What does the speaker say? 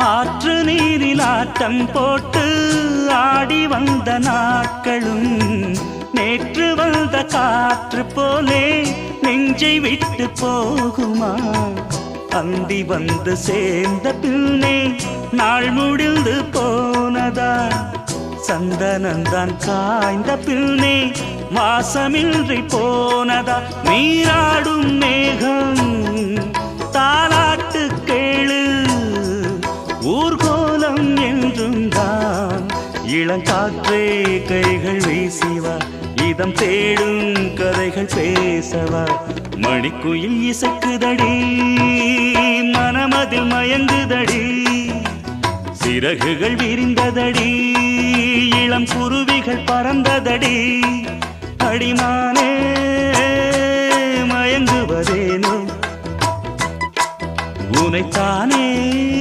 ஆற்று நீரில் ஆட்டம் போட்டு ஆடி வந்த நாட்களும் நேற்று வந்த காற்று போலே நெஞ்சை விட்டு போகுமா? அந்தி வந்து சேர்ந்த பின்னே நாள் முடிந்து போனதா? சந்தனந்தான் காய்ந்த பின்னே வாசமின்றி போனதா? மீரா இளங்காற்றே கைகள் வீசிவா. இதம் தேடும் கதைகள் பேசவா. மணிக்குயில் இசைக்குதடி மனமதில் மயங்குதடி. சிறகுகள் விரிந்ததடி இளம் குருவிகள் பறந்ததடி. அடிமானே மயங்குவதேனோ. உனைத்தானே.